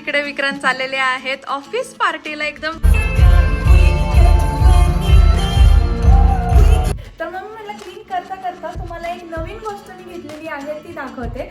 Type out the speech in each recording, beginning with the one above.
इकडे विक्रांत चाललेले आहेत. ऑफिस पार्टीला एकदम तर मग मला क्लीन करता करता तुम्हाला एक नवीन गोष्ट मी घेतलेली आहे ती दाखवते.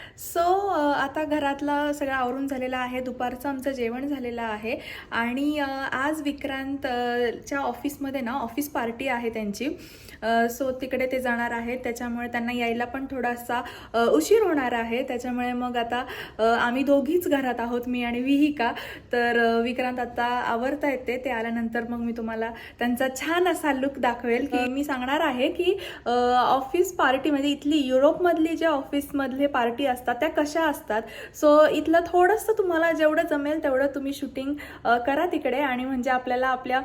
सो आता घरातला सगळं आवरून झालेलं आहे. दुपारचं आमचं जेवण झालेलं आहे. आणि आज विक्रांतच्या ऑफिसमध्ये ना ऑफिस पार्टी आहे त्यांची. सो तिकडे ते जाणार आहेत. त्याच्यामुळे त्यांना यायला पण थोडासा उशीर होणार आहे. त्याच्यामुळे मग आता आम्ही दोघीच घरात आहोत मी आणि विहिका. तर विक्रांत आता आवरता येते. ते आल्यानंतर मग मी तुम्हाला त्यांचा छान असा लुक दाखवेल की मी सांगणार आहे की ऑफिस पार्टी म्हणजे इथली युरोपमधली जे ऑफिसमधले पार्टी असतात त्या कशा असतात? सो इथलं थोडंसं तुम्हाला जेवढं जमेल तेवढं तुम्ही शूटिंग करा तिकडे आणि म्हणजे आपल्याला आपल्या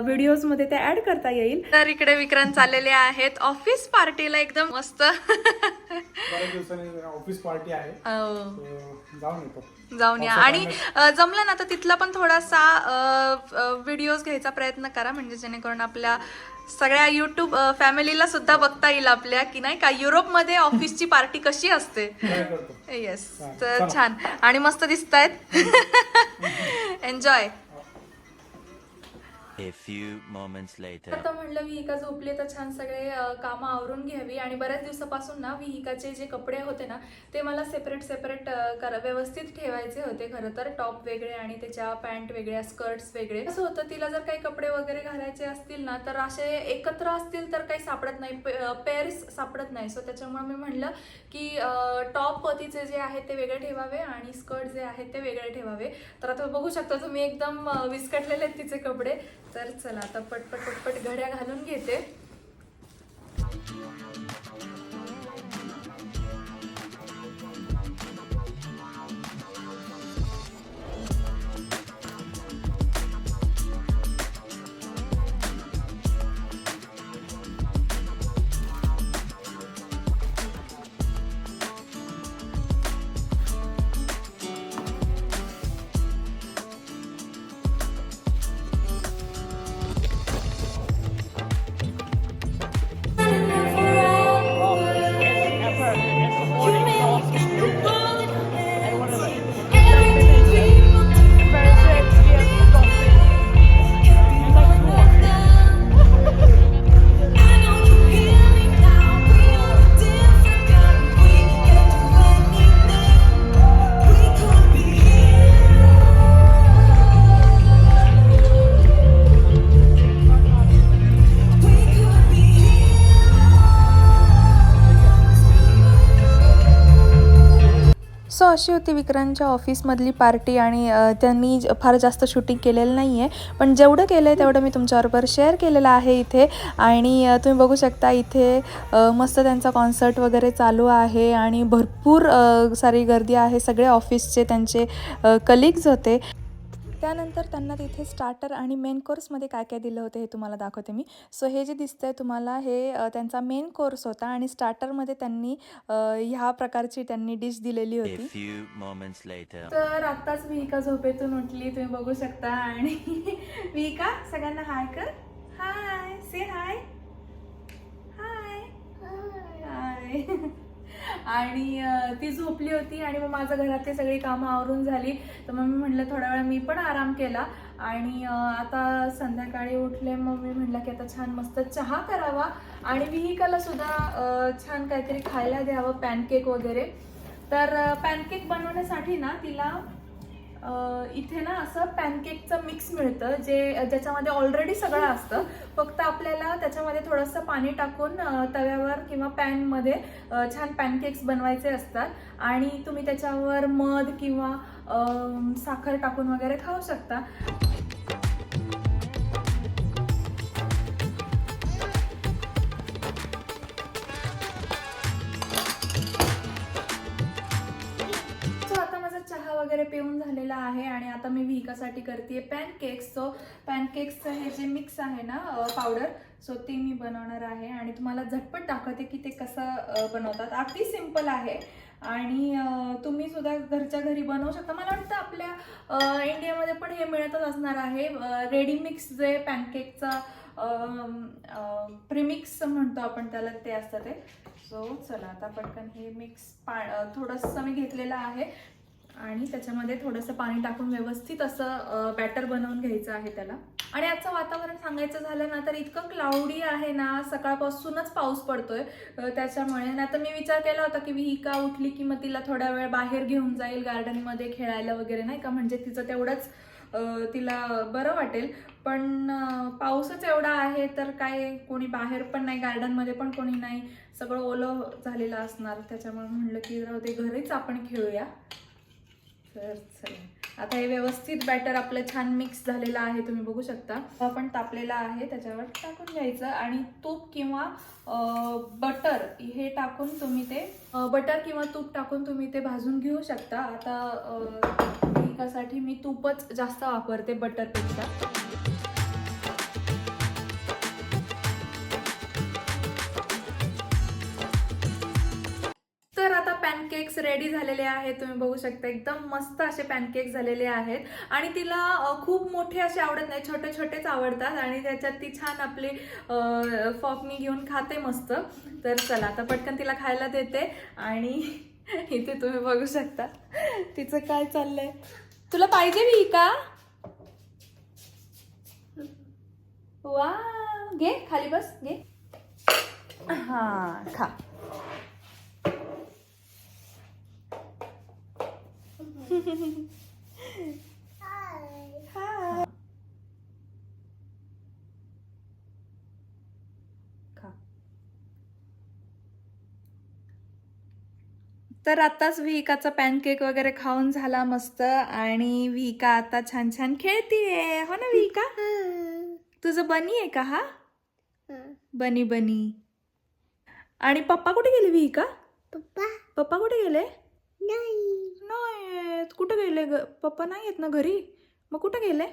व्हिडिओजमध्ये ते ॲड करता येईल. तर इकडे विक्रांत चाललेले आहेत. ऑफिस पार्टीला एकदम मस्त. ऑफिस पार्टी आहे. So, जाऊन या. आणि जमलं ना तर तिथला पण थोडासा व्हिडिओज घ्यायचा प्रयत्न करा. म्हणजे जेणेकरून आपल्या सगळ्या युट्यूब फॅमिलीला सुद्धा बघता येईल आपल्या की नाही का युरोपमध्ये ऑफिसची पार्टी कशी असते येस. तर. छान आणि मस्त दिसत आहेत enjoy A few moments later. आता म्हणलं विहिका झोपली तर छान सगळे कामं आवरून घ्यावी. आणि बऱ्याच दिवसापासून ना विहिकाचे जे कपडे होते ना ते मला सेपरेट सेपरेट करा व्यवस्थित ठेवायचे होते. खरं तर टॉप वेगळे आणि त्याच्या पॅन्ट वेगळ्या स्कर्ट्स वेगळे. असं होतं तिला जर काही कपडे वगैरे घालायचे असतील ना तर असे एकत्र असतील तर काही सापडत नाही. पेअर्स सापडत नाही. सो त्याच्यामुळे मी म्हणलं की टॉप तिचे जे आहे ते वेगळे ठेवावे आणि स्कर्ट जे आहेत ते वेगळे ठेवावे. तर आता बघू शकता तुम्ही एकदम विस्कटलेले आहेत तिचे कपडे. तर चला आता पटपट पटपट घड्या घालून घेते. अशी होती विक्रांतच्या ऑफिसमधली पार्टी आणि त्यांनी फार जास्त शूटिंग केलेलं नाही आहे पण जेवढं केलं आहे तेवढं मी तुमच्याबरोबर शेअर केलेलं आहे इथे. आणि तुम्ही बघू शकता इथे मस्त त्यांचा कॉन्सर्ट वगैरे चालू आहे आणि भरपूर सारी गर्दी आहे. सगळे ऑफिसचे त्यांचे कलिग्ज होते. त्यानंतर त्यांना तिथे स्टार्टर आणि मेन कोर्समध्ये काय काय दिलं होतं हे तुम्हाला दाखवते मी. सो हे जे दिसतंय तुम्हाला हे त्यांचा मेन कोर्स होता आणि स्टार्टरमध्ये त्यांनी ह्या प्रकारची त्यांनी डिश दिलेली होती. तर आत्ताच विहिका झोपेतून उठली तुम्ही बघू शकता. आणि विहिका सगळ्यांना हाय कर. हाय से हाय हाय हाय आणि ती झोपली होती आणि मग माझं घरातली सगळी कामं आवरून झाली. तर मग मी म्हटलं थोडा वेळ मी पण आराम केला. आणि आता संध्याकाळी उठले मग मी म्हटलं की आता छान मस्त चहा करावा. आणि विहिकाला सुद्धा छान काहीतरी खायला द्यावं पॅनकेक वगैरे. तर पॅनकेक बनवण्यासाठी ना तिला इथे ना असं पॅनकेकचं मिक्स मिळतं जे ज्याच्यामध्ये ऑलरेडी सगळं असतं. फक्त आपल्याला त्याच्यामध्ये थोडंसं पाणी टाकून तव्यावर किंवा पॅनमध्ये छान पॅनकेक्स बनवायचे असतात. आणि तुम्ही त्याच्यावर मध किंवा साखर टाकून वगैरे खाऊ शकता. वगैरे पिऊन झालेला आहे आणि आता मी विकासाठी करते पॅनकेक्स सो पॅनकेक्सचं हे जे मिक्स आहे ना पावडर सो ते मी बनवणार आहे. आणि तुम्हाला झटपट दाखवते की ते कसं बनवतात. अगदी सिंपल आहे. आणि तुम्ही सुद्धा घरच्या घरी बनवू शकता. मला वाटतं आपल्या इंडियामध्ये पण हे मिळतच असणार आहे. रेडी मिक्स जे पॅनकेकचा प्रिमिक्स म्हणतो आपण त्याला ते असतं ते. सो चला आता पटकन हे मिक्स पा थोडंसं मी घेतलेलं आहे. आणि त्याच्यामध्ये थोडंसं पाणी टाकून व्यवस्थित असं बॅटर बनवून घ्यायचं आहे त्याला. आणि आजचं वातावरण सांगायचं झालं ना तर इतकं क्लाउडी आहे ना सकाळपासूनच पाऊस पडतोय. त्याच्यामुळे ना तर मी विचार केला होता की विहिका उठली की मग तिला थोड्या वेळ बाहेर घेऊन जाईल गार्डनमध्ये खेळायला वगैरे नाही का? म्हणजे तिचं तेवढंच तिला बरं वाटेल. पण पाऊसच एवढा आहे तर काय कोणी बाहेर पण नाही गार्डनमध्ये पण कोणी नाही. सगळं ओलं झालेलं असणार. त्याच्यामुळे म्हणलं की राहू ते घरीच आपण खेळूया. तर चला आता हे व्यवस्थित बॅटर आपलं छान मिक्स झालेलं आहे तुम्ही बघू शकता. आपण तापलेला आहे त्याच्यावर टाकून घ्यायचं आणि तूप किंवा बटर हे टाकून तुम्ही ते बटर किंवा तूप टाकून तुम्ही ते भाजून घेऊ शकता. आता अ, मी तूपच जास्त वापरते बटरपेक्षा पॅनकेक्स रेडी झालेले आहेत तुम्ही बघू शकता. एकदम मस्त असे पॅनकेक्स झालेले आहेत. आणि तिला खूप मोठे असे आवडत नाही छोटे छोटेच आवडतात. आणि त्याच्यात ती छान आपली फॉकनी घेऊन खाते मस्त. तर चला आता पटकन तिला खायला देते. आणि इथे तुम्ही बघू शकता तिचं काय चाललंय. तुला पाहिजे मी का? वा घे खाली बस घे. हा खा. तर आताच विहिकाचा पॅनकेक वगैरे खाऊन झाला मस्त आणि विहिका आता छान छान खेळतीये. हो ना विहिका तुझं बनी आहे का हा? बनी बनी. आणि पप्पा कुठे गेले विहिका पप्पा? पप्पा कुठे गेले? नाही. नाही कुठे गेले ग? पप्पा नाही आहेत ना घरी? मग कुठे गेले?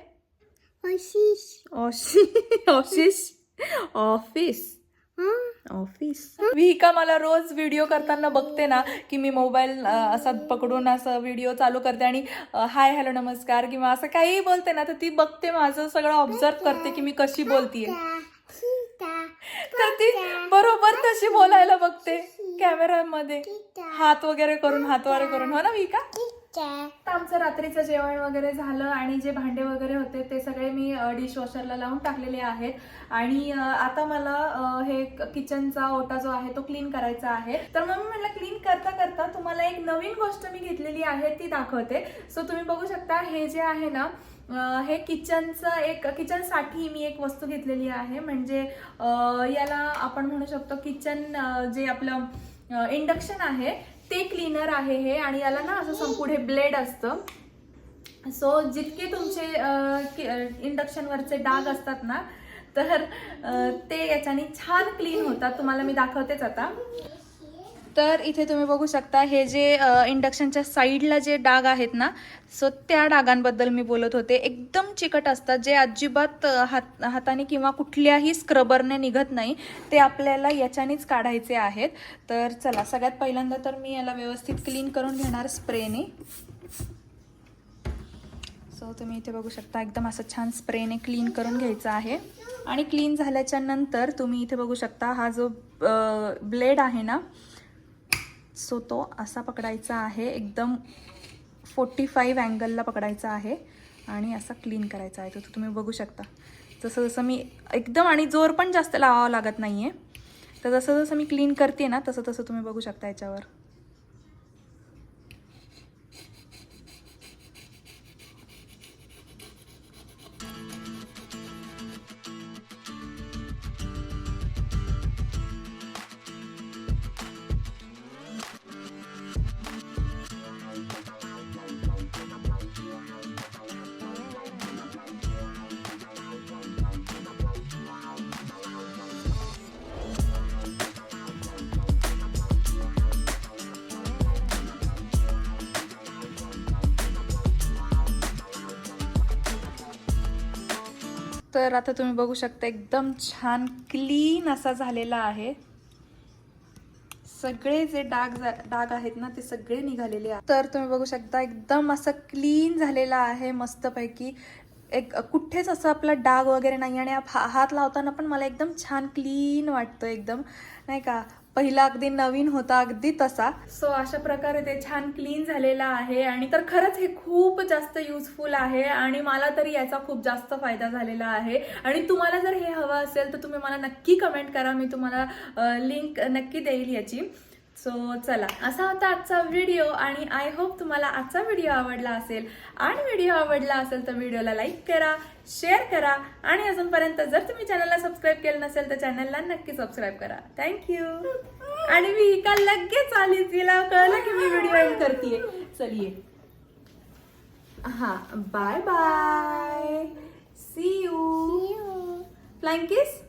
Ashish office office office. Office. Vihika मला रोज व्हिडिओ करताना बघते ना की मी मोबाईल असा पकडून असं व्हिडिओ चालू करते आणि हाय हॅलो नमस्कार किंवा असं काहीही बोलते ना तर ती बघते माझं सगळं ऑब्झर्व करते की मी कशी बोलतीये. तर ती बरोबर तशी बोलायला बघते कॅमेरामध्ये. हात वगैरे करून हात वगैरे करून. हो ना मी का आमचं रात्रीचं जेवण वगैरे झालं आणि जे भांडे वगैरे होते ते सगळे मी डिश वॉशरला लावून टाकलेले आहेत. आणि आता मला हे किचनचा ओटा जो आहे तो क्लीन करायचा आहे. तर मग मी म्हटलं क्लीन करता करता तुम्हाला एक नवीन गोष्ट मी घेतलेली आहे ती दाखवते. सो तुम्ही बघू शकता हे जे आहे ना हे किचनचं एक किचनसाठी मी एक वस्तू घेतलेली आहे. म्हणजे याला आपण म्हणू शकतो किचन जे आपलं इंडक्शन आहे ते क्लीनर आहे हे. आणि याला ना असं संपुढे ब्लेड असतं. सो जितके तुमचे इंडक्शनवरचे डाग असतात ना तर ते याच्याने छान क्लीन होतात. तुम्हाला मी दाखवतेच आता. तर इथे तुम्ही बघू शकता हे जे इंडक्शनच्या साईडला जे डाग आहेत ना सो त्या डागांबद्दल मी बोलत होते. एकदम चिकट असतात जे अजिबात हात हाताने किंवा कुठल्याही स्क्रबरने निघत नाही ते आपल्याला याच्यानेच काढायचे आहेत. तर चला सगळ्यात पहिल्यांदा तर मी याला व्यवस्थित क्लीन करून घेणार स्प्रेने सो तुम्ही इथे बघू शकता एकदम असं छान स्प्रेने क्लीन करून घ्यायचं आहे. आणि क्लीन झाल्याच्यानंतर तुम्ही इथे बघू शकता हा जो ब्लेड आहे ना सो तो असा पकडायचा आहे. एकदम फोर्टी फाईव्ह अँगलला पकडायचा आहे आणि असा क्लीन करायचा आहे. तो तुम्ही बघू शकता. जसं जसं मी एकदम आणि जोर पण जास्त लावावा लागत नाही आहे तर जसं जसं मी क्लीन करते ना तसं तसं तुम्ही बघू शकता याच्यावर. तर आता तुम्ही बघू शकता एकदम छान क्लीन असा झालेला आहे. सगळे जे डाग डाग आहेत ना ते सगळे निघालेले आहेत. तर तुम्ही बघू शकता एकदम असं क्लीन झालेला आहे मस्तपैकी. एक कुठेच असं आपला डाग वगैरे नाही आणि हात लावताना पण मला एकदम छान क्लीन वाटतं एकदम. नाही का? पहिला अगदी नवीन होता अगदी तसा. सो अशा प्रकारे ते छान क्लीन झालेला आहे आणि तर खरंच हे खूप जास्त युजफुल आहे आणि मला तरी याचा खूप जास्त फायदा झालेला आहे. आणि तुम्हाला जर हे हवं असेल तर तुम्ही मला नक्की कमेंट करा. मी तुम्हाला लिंक नक्की देईल याची. सो चला. असा होता आजचा व्हिडिओ आणि आय होप तुम्हाला आजचा व्हिडिओ आवडला असेल. आणि व्हिडिओ आवडला असेल तर व्हिडिओला लाईक करा. शेअर करा. आणि अजूनपर्यंत जर तुम्ही चॅनलला सबस्क्राईब केलं नसेल तर चॅनलला नक्की सबस्क्राईब करा. थँक्यू आणि मी का लगेच आली तिला कळलं की मी व्हिडिओ एंड करते चलिये. हा bye bye see you flying kiss